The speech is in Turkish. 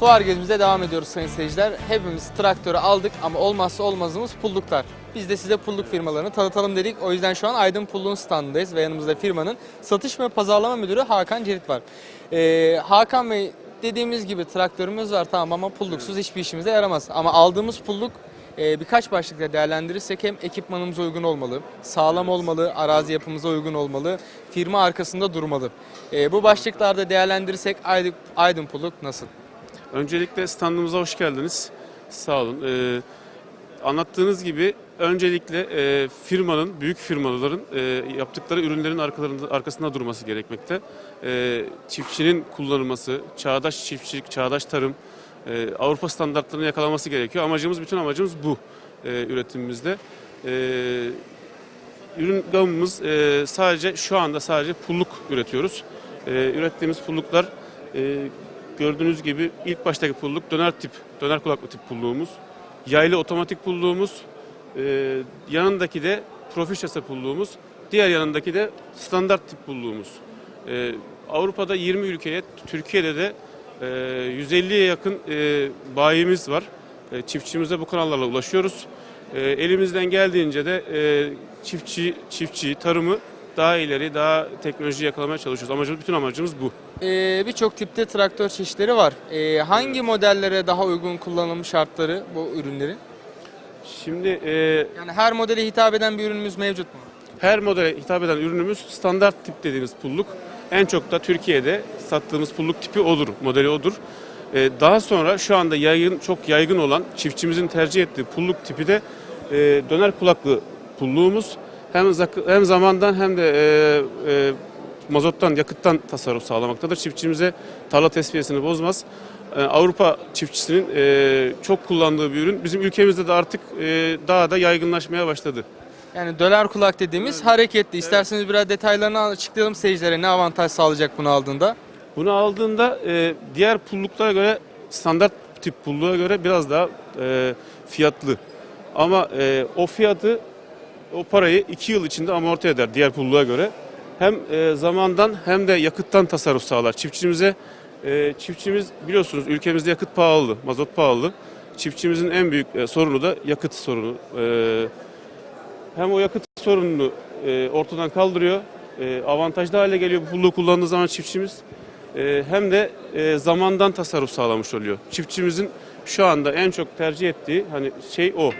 Fuar gezimize devam ediyoruz sayın seyirciler. Hepimiz traktörü aldık ama olmazsa olmazımız pulluklar. Biz de size pulluk firmalarını tanıtalım dedik. O yüzden şu an Aydın Pulluk'un standındayız ve yanımızda firmanın satış ve pazarlama müdürü Hakan Cerit var. Ee, Hakan Bey dediğimiz gibi traktörümüz var tamam ama pulluksuz hiçbir işimize yaramaz. Ama aldığımız pulluk e, birkaç başlıkla değerlendirirsek hem ekipmanımıza uygun olmalı, sağlam olmalı, arazi yapımıza uygun olmalı, firma arkasında durmalı. E, bu başlıklarda değerlendirirsek Aydın, Aydın Pulluk nasıl? Öncelikle standımıza hoş geldiniz. Sağ olun. Ee, anlattığınız gibi öncelikle e, firmanın, büyük firmaların e, yaptıkları ürünlerin arkalarında, arkasında durması gerekmekte. E, çiftçinin kullanılması, çağdaş çiftçilik, çağdaş tarım, e, Avrupa standartlarını yakalaması gerekiyor. Amacımız, bütün amacımız bu e, üretimimizde. E, ürün gamımız e, sadece şu anda sadece pulluk üretiyoruz. E, ürettiğimiz pulluklar e, gördüğünüz gibi ilk baştaki pulluk döner tip, döner kulaklı tip pulluğumuz. Yaylı otomatik pulluğumuz. E, yanındaki de profil şase pulluğumuz. Diğer yanındaki de standart tip pulluğumuz. E, Avrupa'da 20 ülkeye, Türkiye'de de e, 150'ye yakın e, bayimiz var. E, çiftçimize bu kanallarla ulaşıyoruz. E, elimizden geldiğince de e, çiftçi, çiftçi, tarımı daha ileri, daha teknoloji yakalamaya çalışıyoruz. Amacımız, bütün amacımız bu. Ee, Birçok tipte traktör çeşitleri var. Ee, hangi modellere daha uygun kullanım şartları bu ürünlerin? Şimdi e, Yani her modele hitap eden bir ürünümüz mevcut mu? her modele hitap eden ürünümüz standart tip dediğimiz pulluk. En çok da Türkiye'de sattığımız pulluk tipi odur, modeli odur. E, daha sonra şu anda yaygın, çok yaygın olan çiftçimizin tercih ettiği pulluk tipi de e, döner kulaklı pulluğumuz. Hem, hem zamandan hem de e, e, mazottan, yakıttan tasarruf sağlamaktadır. Çiftçimize tarla tesviyesini bozmaz. E, Avrupa çiftçisinin e, çok kullandığı bir ürün. Bizim ülkemizde de artık e, daha da yaygınlaşmaya başladı. Yani döner kulak dediğimiz hareketli. İsterseniz biraz detaylarını açıklayalım seyircilere ne avantaj sağlayacak bunu aldığında. Bunu aldığında e, diğer pulluklara göre standart tip pulluğa göre biraz daha e, fiyatlı. Ama e, o fiyatı o parayı 2 yıl içinde amorti eder diğer pulluğa göre. Hem e, zamandan hem de yakıttan tasarruf sağlar çiftçimize. E, çiftçimiz biliyorsunuz ülkemizde yakıt pahalı, mazot pahalı. Çiftçimizin en büyük e, sorunu da yakıt sorunu. E, hem o yakıt sorununu e, ortadan kaldırıyor. E, avantajlı hale geliyor bu pulluğu kullandığı zaman çiftçimiz. E, hem de e, zamandan tasarruf sağlamış oluyor. Çiftçimizin şu anda en çok tercih ettiği hani şey o.